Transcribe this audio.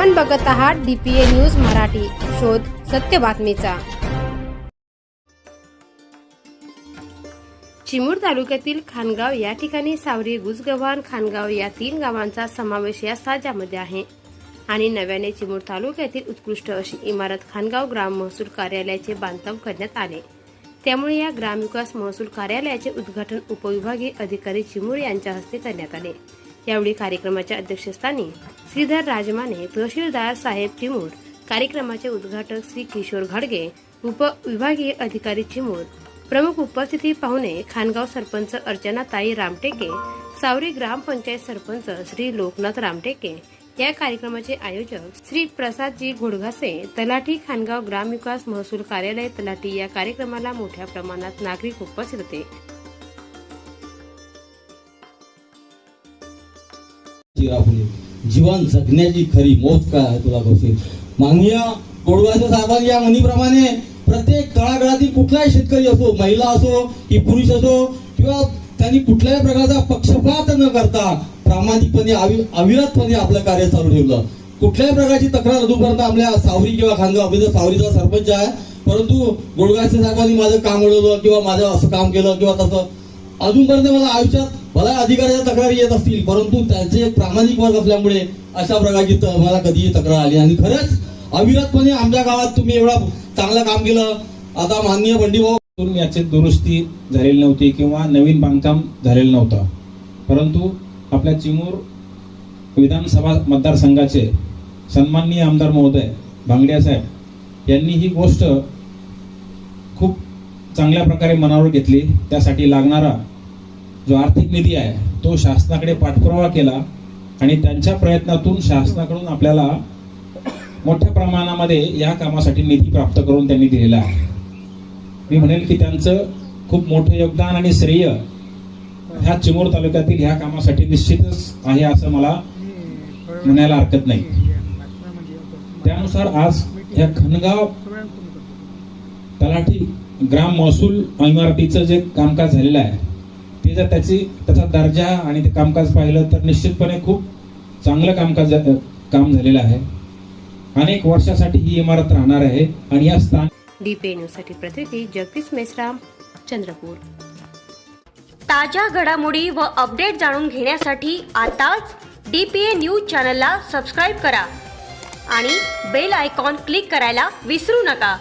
आपण बघत आहात डीपीए न्यूज मराठी. शोध सत्य बातमीचा. चिमूर तालुक्यातील खानगाव या ठिकाणी सावरी गुजगव्हाण खानगाव या तीन गावांचा समावेश या साजामध्ये आहे. आणि नव्याने चिमूर तालुक्यातील उत्कृष्ट अशी इमारत खानगाव ग्राम महसूल कार्यालयाचे बांधकाम करण्यात आले. त्यामुळे या ग्रामविकास महसूल कार्यालयाचे उद्घाटन उपविभागीय अधिकारी चिमूर यांच्या हस्ते करण्यात आले. यावेळी कार्यक्रमाच्या अध्यक्षस्थानी श्रीधर राजमाने तहसीलदार साहेब चिमूर कार्यक्रमाचे उद्घाटक श्री किशोर घाडगे उपविभागीय अधिकारी चिमूर प्रमुख उपस्थिती पाहुणे खानगाव सरपंच अर्चनाताई रामटेके सावरी ग्रामपंचायत सरपंच श्री लोकनाथ रामटेके. या कार्यक्रमाचे आयोजक श्री प्रसादजी घोडघासे तलाठी खानगाव ग्रामविकास महसूल कार्यालय तलाठी या कार्यक्रमाला मोठ्या प्रमाणात नागरिक उपस्थित होते. चिरापुले जीवन जगण्याची खरी मोज काय आहे तुला कौशिक? माननीय गोडवासे साहेबांनी या म्हणीप्रमाणे प्रत्येक तळागळातील कुठलाही शेतकरी असो महिला असो की पुरुष असो किंवा त्यांनी कुठल्याही प्रकारचा पक्षपात न करता प्रामाणिकपणे अवि अविरतपणे आपलं कार्य चालू ठेवलं. कुठल्याही प्रकारची तक्रार अजूनपर्यंत आपल्या सावरी किंवा खानगाव आपल्या सावरीचा सरपंच आहे. परंतु गोडगावचे साहेबांनी माझं काम अडवलं किंवा माझं असं काम केलं किंवा तसं. अजूनपर्यंत मला आयुष्यात मला अधिकाऱ्याच्या तक्रारी येत असतील परंतु त्यांचे एक प्रामाणिक वर्ग असल्यामुळे अशा प्रकारची मला कधीही तक्रार आली आणि खरंच अविरतपणे आमच्या गावात तुम्ही एवढा चांगलं काम केलं. आता माननीय बंडीभाऊ याची दुरुस्ती झालेली नव्हती किंवा नवीन बांधकाम झालेलं नव्हतं. परंतु आपल्या चिमूर विधानसभा मतदारसंघाचे सन्माननीय आमदार महोदय भांगड्या साहेब यांनी ही गोष्ट खूप चांगल्या प्रकारे मनावर घेतली. त्यासाठी लागणारा जो आर्थिक निधी आहे तो शासनाकडे पाठपुरावा केला आणि त्यांच्या प्रयत्नातून शासनाकडून आपल्याला मोठ्या प्रमाणामध्ये या कामासाठी निधी प्राप्त करून त्यांनी दिलेला आहे. मी म्हणेल की त्यांचं खूप मोठं योगदान आणि श्रेय ह्या चिमूर तालुक्यातील ह्या कामासाठी निश्चितच आहे असं मला म्हणायला हरकत नाही. त्यानुसार आज या खनगाव तलाठी ग्राम महसूल इमारतीचं जे कामकाज झालेलं आहे ते जर त्याची त्याचा दर्जा आणि ते कामकाज पाहिलं तर निश्चितपणे खूप चांगलं कामकाज काम झालेलं आहे. अनेक वर्षासाठी ही इमारत राहणार आहे आणि या स्थान डीपीए न्यूजसाठी प्रतिनिधी जगदीश मेश्राम चंद्रपूर. ताज्या घडामोडी व अपडेट जाणून घेण्यासाठी आताच डी पी ए न्यूज चॅनलला सबस्क्राईब करा आणि बेल आयकॉन क्लिक करायला विसरू नका.